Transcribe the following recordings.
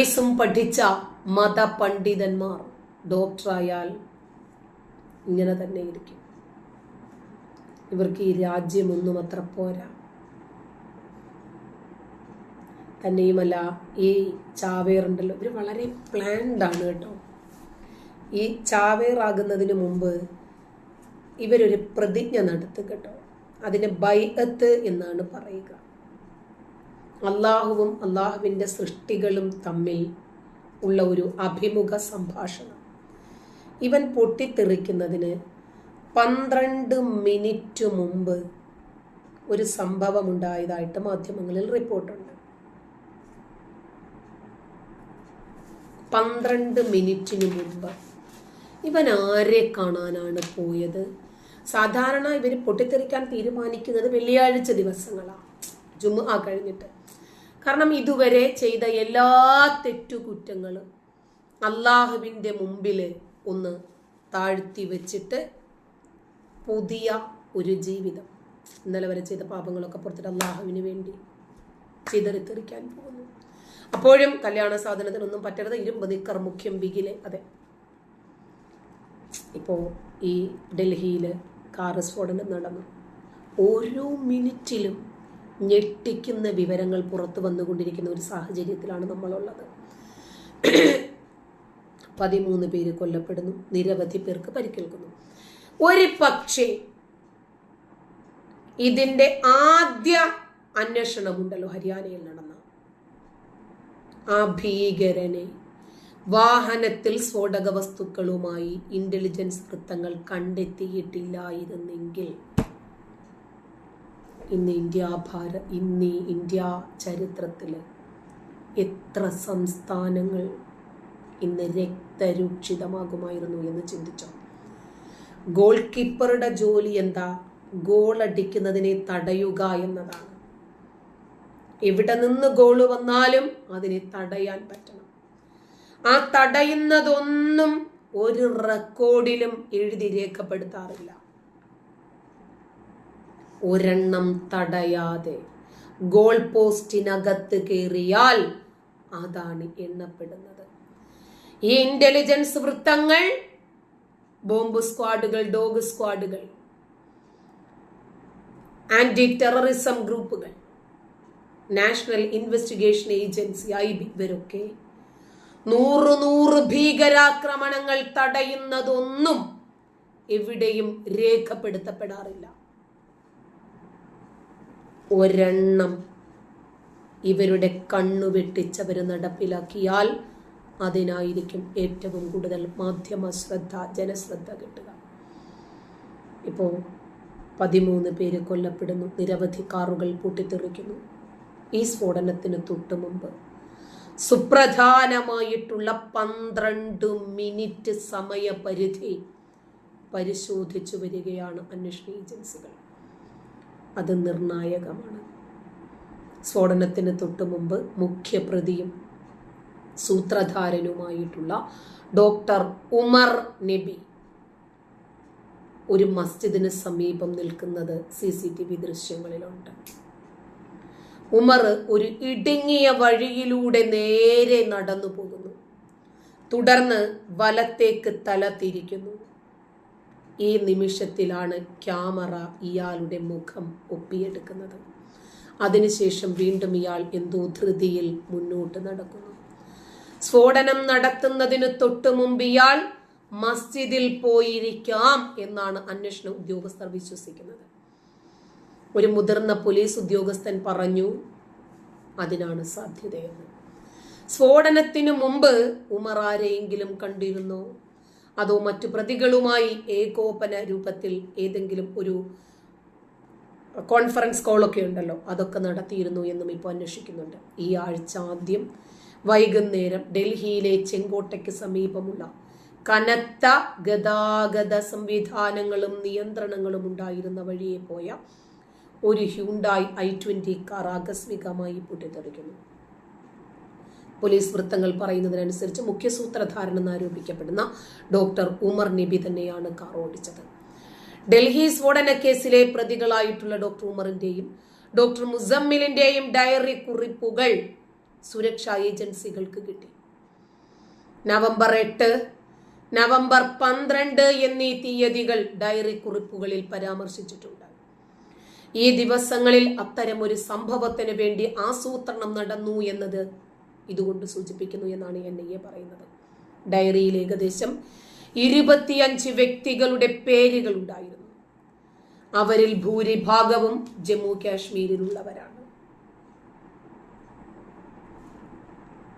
വയസ്സും പഠിച്ച മതപണ്ഡിതന്മാർ ഡോക്ടറായാൽ ഇങ്ങനെ തന്നെ ഇരിക്കും. ഇവർക്ക് ഈ രാജ്യമൊന്നും അത്ര പോരാ. തന്നെയുമല്ല ഈ ചാവേറുണ്ടല്ലോ ഇവർ വളരെ പ്ലാൻഡാണ് കേട്ടോ. ഈ ചാവേറാകുന്നതിന് മുമ്പ് ഇവരൊരു പ്രതിജ്ഞ നടത്തും കേട്ടോ. അതിന് ബൈഅത്ത് എന്നാണ് പറയുക. അള്ളാഹുവും അള്ളാഹുവിന്റെ സൃഷ്ടികളും തമ്മിൽ ഉള്ള ഒരു അഭിമുഖ സംഭാഷണം. ഇവൻ പൊട്ടിത്തെറിക്കുന്നതിന് പന്ത്രണ്ട് മിനിറ്റ് മുമ്പ് ഒരു സംഭവം ഉണ്ടായതായിട്ട് മാധ്യമങ്ങളിൽ റിപ്പോർട്ടുണ്ട്. പന്ത്രണ്ട് മിനിറ്റിന് മുമ്പ് ഇവൻ ആരെ കാണാനാണ് പോയത്? സാധാരണ ഇവർ പൊട്ടിത്തെറിക്കാൻ തീരുമാനിക്കുന്നത് വെള്ളിയാഴ്ച ദിവസങ്ങളാണ് ജുമ കഴിഞ്ഞിട്ട്. കാരണം ഇതുവരെ ചെയ്ത എല്ലാ തെറ്റുകുറ്റങ്ങളും അള്ളാഹുവിന്റെ മുമ്പിൽ ഒന്ന് താഴ്ത്തി വെച്ചിട്ട് പുതിയ ഒരു ജീവിതം ഇന്നലെ വരെ ചെയ്ത പാപങ്ങളൊക്കെ പുറത്തിട്ട് അള്ളാഹുവിന് വേണ്ടി ചിതറിത്തെറിക്കാൻ പോകുന്നു. അപ്പോഴും കല്യാണ സാധനത്തിനൊന്നും പറ്റരുത്. ഇരുമ്പ് നിക്കർ മുഖ്യം ബിഗിലെ അതെ. ഇപ്പോൾ ഈ ഡൽഹിയിൽ കാർ സ്ഫോടനം നടന്നു. ഓരോ മിനിറ്റിലും ഞെട്ടിക്കുന്ന വിവരങ്ങൾ പുറത്തു വന്നുകൊണ്ടിരിക്കുന്ന ഒരു സാഹചര്യത്തിലാണ് നമ്മളുള്ളത്. പതിമൂന്ന് പേര് കൊല്ലപ്പെടുന്നു. നിരവധി പേർക്ക് പരിക്കേൽക്കുന്നു. ഒരു പക്ഷേ ഇതിന്റെ ആദ്യ അന്വേഷണമുണ്ടല്ലോ ഹരിയാനയിൽ നടന്ന. ആ ഭീകരനെ വാഹനത്തിൽ സ്ഫോടക വസ്തുക്കളുമായി ഇന്റലിജൻസ് വൃത്തങ്ങൾ കണ്ടെത്തിയിട്ടില്ലായിരുന്നെങ്കിൽ ഇന്ന് ഇന്ത്യ ഭാര ഇന്ന് ഇന്ത്യ ചരിത്രത്തിൽ എത്ര സംസ്ഥാനങ്ങൾ ഇന്ന് രക്തരൂക്ഷിതമാകുമായിരുന്നു എന്ന് ചിന്തിച്ചോ? ഗോൾ കീപ്പറുടെ ജോലി എന്താ? ഗോൾ അടിക്കുന്നതിനെ തടയുക എന്നതാണ്. എവിടെ നിന്ന് ഗോൾ വന്നാലും അതിനെ തടയാൻ പറ്റണം. ആ തടയുന്നതൊന്നും ഒരു റെക്കോർഡിലും എഴുതി രേഖപ്പെടുത്താറില്ല. ഒരെണ്ണം തടയാതെ ഗോൾ പോസ്റ്റിനകത്ത് കയറിയാൽ അതാണ് എണ്ണപ്പെടുന്നത്. ഈ ഇന്റലിജൻസ് വൃത്തങ്ങൾ ബോംബ് സ്ക്വാഡുകൾ ഡോഗ് സ്ക്വാഡുകൾ ആന്റി ടെററിസം ഗ്രൂപ്പുകൾ national investigation agency I B ഇവരൊക്കെ നൂറ് നൂറ് ഭീകരാക്രമണങ്ങൾ തടയുന്നതൊന്നും എവിടെയും രേഖപ്പെടുത്തപ്പെടാറില്ല. ഒരെണ്ണം ഇവരുടെ കണ്ണു വെട്ടിച്ചവർ നടപ്പിലാക്കിയാൽ അതിനായിരിക്കും ഏറ്റവും കൂടുതൽ മാധ്യമ ശ്രദ്ധ ജനശ്രദ്ധ കിട്ടുക. ഇപ്പോൾ പതിമൂന്ന് പേര് കൊല്ലപ്പെടുന്നു നിരവധി കാറുകൾ പൊട്ടിത്തെറിക്കുന്നു. ഈ സ്ഫോടനത്തിന് തൊട്ടു മുമ്പ് സുപ്രധാനമായിട്ടുള്ള പന്ത്രണ്ട് മിനിറ്റ് സമയപരിധി പരിശോധിച്ചു വരികയാണ് അന്വേഷണ ഏജൻസികൾ. അത് നിർണായകമാണ്. സ്ഫോടനത്തിന് തൊട്ടു മുമ്പ് മുഖ്യപ്രതിയും സൂത്രധാരനുമായിട്ടുള്ള ഡോക്ടർ ഉമർ നബി. ഒരു മസ്ജിദിന് സമീപം നിൽക്കുന്നത് സി സി ടി വി ദൃശ്യങ്ങളിലുണ്ട്. ഉമർ ഒരു ഇടുങ്ങിയ വഴിയിലൂടെ നേരെ നടന്നു പോകുന്നു തുടർന്ന് വലത്തേക്ക് തല തിരിക്കുന്നു. ഈ നിമിഷത്തിലാണ് ക്യാമറ ഇയാളുടെ മുഖം ഒപ്പിയെടുക്കുന്നത്. അതിനുശേഷം വീണ്ടും ഇയാൾ എന്തോ ധൃതിയിൽ മുന്നോട്ട് നടക്കുന്നു. സ്ഫോടനം നടത്തുന്നതിന് തൊട്ടു മുമ്പ് ഇയാൾ മസ്ജിദിൽ പോയിരിക്കാം എന്നാണ് അന്വേഷണ ഉദ്യോഗസ്ഥർ വിശ്വസിക്കുന്നത്. ഒരു മുതിർന്ന പോലീസ് ഉദ്യോഗസ്ഥൻ പറഞ്ഞു അതിനാണ് സാധ്യതയെന്ന്. സ്ഫോടനത്തിനു മുമ്പ് ഉമർ ആരെയെങ്കിലും കണ്ടിരുന്നോ? അതോ മറ്റു പ്രതികളുമായി ഏകോപന രൂപത്തിൽ ഏതെങ്കിലും ഒരു കോൺഫറൻസ് കോളൊക്കെ ഉണ്ടല്ലോ അതൊക്കെ നടത്തിയിരുന്നു എന്നും ഇപ്പോൾ അന്വേഷിക്കുന്നുണ്ട്. ഈ ആഴ്ച ആദ്യം വൈകുന്നേരം ഡൽഹിയിലെ ചെങ്കോട്ടയ്ക്ക് സമീപമുള്ള കനത്ത ഗതാഗത സംവിധാനങ്ങളും നിയന്ത്രണങ്ങളും ഉണ്ടായിരുന്ന വഴിയെ പോയ ഒരു ഹ്യൂണ്ടായി ഐ ട്വന്റി കാർ ആകസ്മികമായി പൊട്ടിത്തെറിക്കുന്നു. പോലീസ് വൃത്തങ്ങൾ പറയുന്നതിനനുസരിച്ച് മുഖ്യ സൂത്രധാരനെന്ന് ആരോപിക്കപ്പെടുന്ന ഡോക്ടർ ഉമർ നബി തന്നെയാണ് കാർ ഓടിച്ചത്. ഡൽഹി സ്ഫോടന കേസിലെ പ്രതികളായിട്ടുള്ള ഡോക്ടർ ഉമറിന്റെയും ഡോക്ടർ മുസമ്മിലിന്റെയും ഡയറി കുറിപ്പുകൾ സുരക്ഷാ ഏജൻസികൾക്ക് കിട്ടി. നവംബർ എട്ട് നവംബർ പന്ത്രണ്ട് എന്നീ തീയതികൾ ഡയറി കുറിപ്പുകളിൽ പരാമർശിച്ചിട്ടുണ്ട്. ഈ ദിവസങ്ങളിൽ അത്തരമൊരു സംഭവത്തിന് വേണ്ടി ആസൂത്രണം നടന്നു എന്നത് ഇതുകൊണ്ട് സൂചിപ്പിക്കുന്നു എന്നാണ് എൻ ഐ എ പറയുന്നത്. ഡയറിയിൽ ഏകദേശം ഇരുപത്തിയഞ്ച് വ്യക്തികളുടെ പേരുകൾ ഉണ്ടായിരുന്നു. അവരിൽ ഭൂരിഭാഗവും ജമ്മു കാശ്മീരിലുള്ളവരാണ്.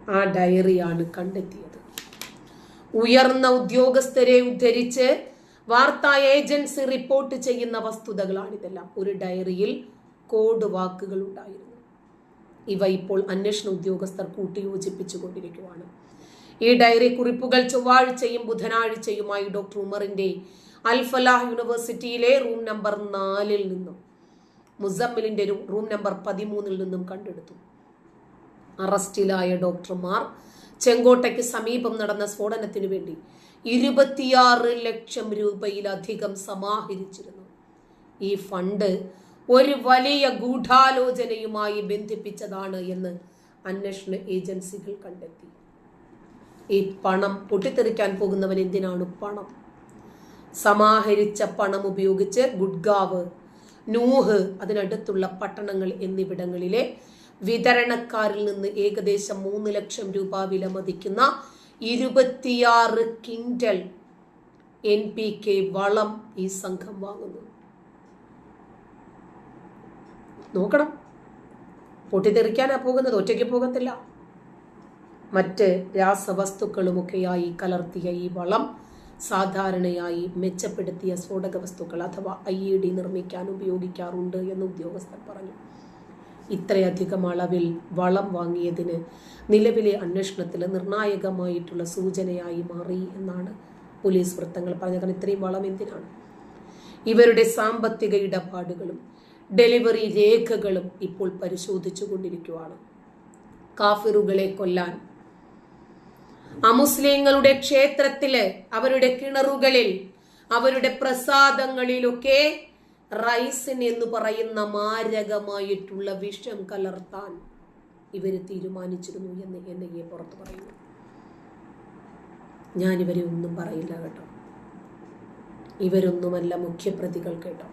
ആ ഡയറിയാണ് കണ്ടെത്തിയത്. ഉയർന്ന ഉദ്യോഗസ്ഥരെ ഉദ്ധരിച്ച് വാർത്താ ഏജൻസി റിപ്പോർട്ട് ചെയ്യുന്ന വസ്തുതകളാണിതെല്ലാം. ഒരു ഡയറിയിൽ കോഡ് വാക്കുകൾ ഉണ്ടായിരുന്നു. ഇവ ഇപ്പോൾ അന്വേഷണ ഉദ്യോഗസ്ഥർ കൂട്ടിയോജിപ്പിച്ചുകൊണ്ടിരിക്കുകയാണ് ഈ ഡയറി കുറിപ്പുകൾ ചൊവ്വാഴ്ചയും ബുധനാഴ്ചയുമായി ഡോക്ടർ ഉമറിന്റെ അൽഫലാഹ് യൂണിവേഴ്സിറ്റിയിലെ റൂം നമ്പർ നാലിൽ നിന്നും മുസമ്മിലിന്റെ റൂം നമ്പർ പതിമൂന്നിൽ നിന്നും കണ്ടെടുത്തു. അറസ്റ്റിലായ ഡോക്ടർമാർ ചെങ്കോട്ടയ്ക്ക് സമീപം നടന്ന സ്ഫോടനത്തിനു വേണ്ടി ഇരുപത്തിയാറ് ലക്ഷം രൂപയിലധികം സമാഹരിച്ചിരുന്നു. ഈ ഫണ്ട് ഒരു വലിയ ഗൂഢാലോചനയുമായി ബന്ധിപ്പിച്ചതാണ് എന്ന് അന്വേഷണ ഏജൻസികൾ കണ്ടെത്തി. ഈ പണം പൊട്ടിത്തെറിക്കാൻ പോകുന്നവൻ എന്തിനാണ് പണം? സമാഹരിച്ച പണം ഉപയോഗിച്ച് ഗുഡ്ഗാവ് നൂഹ് അതിനടുത്തുള്ള പട്ടണങ്ങൾ എന്നിവിടങ്ങളിലെ വിതരണക്കാരിൽ നിന്ന് ഏകദേശം മൂന്ന് ലക്ഷം രൂപ വില മതിക്കുന്ന ഇരുപത്തിയാറ് കിൻഡൽ എൻ പി കെ വളം ഈ സംഘം വാങ്ങുന്നു. നോക്കണം. പൊട്ടിത്തെറിക്കാനാ പോകുന്നത് ഒറ്റയ്ക്ക് പോകത്തില്ല. മറ്റ് രാസവസ്തുക്കളുമൊക്കെയായി കലർത്തിയ ഈ വളം സാധാരണയായി മെച്ചപ്പെടുത്തിയ സ്ഫോടക വസ്തുക്കൾ അഥവാ ഐ ഇ ഡി നിർമ്മിക്കാൻ ഉപയോഗിക്കാറുണ്ട് എന്ന് ഉദ്യോഗസ്ഥർ പറഞ്ഞു. ഇത്രയധികം അളവിൽ വളം വാങ്ങിയതിന് നിലവിലെ അന്വേഷണത്തിൽ നിർണായകമായിട്ടുള്ള സൂചനയായി മാറി എന്നാണ് പോലീസ് വൃത്തങ്ങൾ പറഞ്ഞത്. കാരണം ഇത്രയും വളം എന്തിനാണ്? ഇവരുടെ സാമ്പത്തിക ഇടപാടുകളും ഡെലിവറി രേഖകളും ഇപ്പോൾ പരിശോധിച്ചു കൊണ്ടിരിക്കുകയാണ് കാഫിറുകളെ കൊല്ലാൻ. അമുസ്ലിങ്ങളുടെ ക്ഷേത്രത്തിൽ അവരുടെ കിണറുകളിൽ അവരുടെ പ്രസാദങ്ങളിലൊക്കെ റൈസിൻ എന്ന് പറയുന്ന മാരകമായിട്ടുള്ള വിഷം കലർത്താൻ ഇവർ തീരുമാനിച്ചിരുന്നു എന്ന് എന്നെ പുറത്തു പറയുന്നു. ഞാനിവരെ ഒന്നും പറയില്ല കേട്ടോ. ഇവരൊന്നുമല്ല മുഖ്യപ്രതികൾ കേട്ടോ.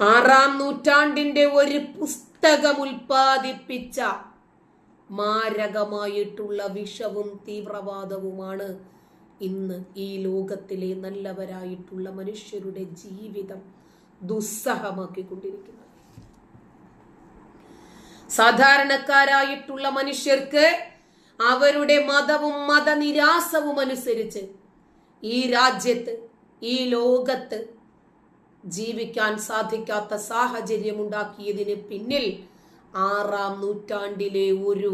ആറാം നൂറ്റാണ്ടിന്റെ ഒരു പുസ്തകം ഉൽപ്പാദിപ്പിച്ച മാരകമായിട്ടുള്ള വിഷവും തീവ്രവാദവുമാണ് ഇന്ന് ഈ ലോകത്തിലെ നല്ലവരായിട്ടുള്ള മനുഷ്യരുടെ ജീവിതം ദുസ്സഹമാക്കിക്കൊണ്ടിരിക്കുന്നത്. സാധാരണക്കാരായിട്ടുള്ള മനുഷ്യർക്ക് അവരുടെ മതവും മതനിരാസവും അനുസരിച്ച് ഈ രാജ്യത്ത് ഈ ലോകത്ത് ജീവിക്കാൻ സാധിക്കാത്ത സാഹചര്യം ഉണ്ടാക്കിയതിന് പിന്നിൽ ആറാം നൂറ്റാണ്ടിലെ ഒരു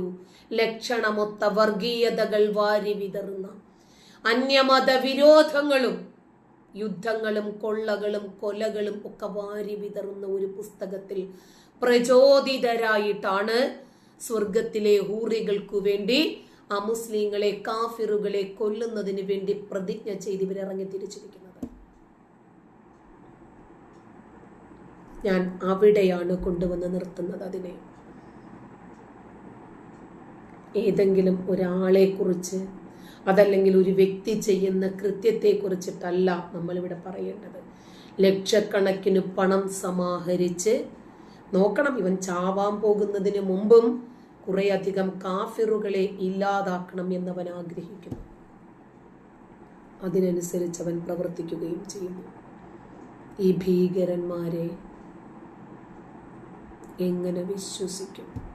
ലക്ഷണമൊത്ത വർഗീയതകൾ വാരി വിതറുന്ന അന്യമത വിരോധങ്ങളും യുദ്ധങ്ങളും കൊള്ളകളും കൊലകളും ഒക്കെ വാരി വിതറുന്ന ഒരു പുസ്തകത്തിൽ പ്രചോദിതരായിട്ടാണ് സ്വർഗത്തിലെ ഹൂറികൾക്കു വേണ്ടി അമുസ്ലിങ്ങളെ കാഫിറുകളെ കൊല്ലുന്നതിന് വേണ്ടി പ്രതിജ്ഞ ചെയ്ത് ഇവരിറങ്ങി തിരിച്ചിരിക്കുന്നത്. ഞാൻ അവിടെയാണ് കൊണ്ടുവന്ന് നിർത്തുന്നത് അതിനെ. ഏതെങ്കിലും ഒരാളെ കുറിച്ച് അതല്ലെങ്കിൽ ഒരു വ്യക്തി ചെയ്യുന്ന കൃത്യത്തെ കുറിച്ചിട്ടല്ല നമ്മളിവിടെ പറയേണ്ടത്. ലക്ഷക്കണക്കിന് പണം സമാഹരിച്ച് നോക്കണം ഇവൻ ചാവാൻ പോകുന്നതിന് മുമ്പും കുറേയധികം കാഫിറുകളെ ഇല്ലാതാക്കണം എന്നവൻ ആഗ്രഹിക്കുന്നു. അതിനനുസരിച്ച് അവൻ പ്രവർത്തിക്കുകയും ചെയ്യുന്നു. ഈ ഭീകരന്മാരെ എങ്ങനെ വിശ്വസിക്കും?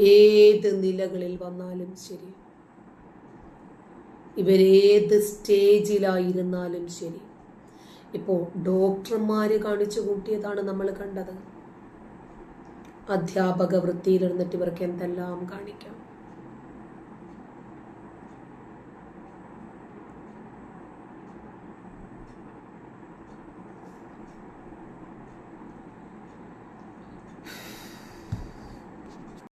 ഏത് നിലകളിൽ വന്നാലും ശരി. ഇവരേത് സ്റ്റേജിലായിരുന്നാലും ശരി. ഇപ്പോൾ ഡോക്ടർമാർ കാണിച്ചു കൂട്ടിയതാണ് നമ്മൾ കണ്ടത്. അധ്യാപക വൃത്തിയിലിരുന്നിട്ട് ഇവർക്ക് എന്തെല്ലാം കാണിക്കാം?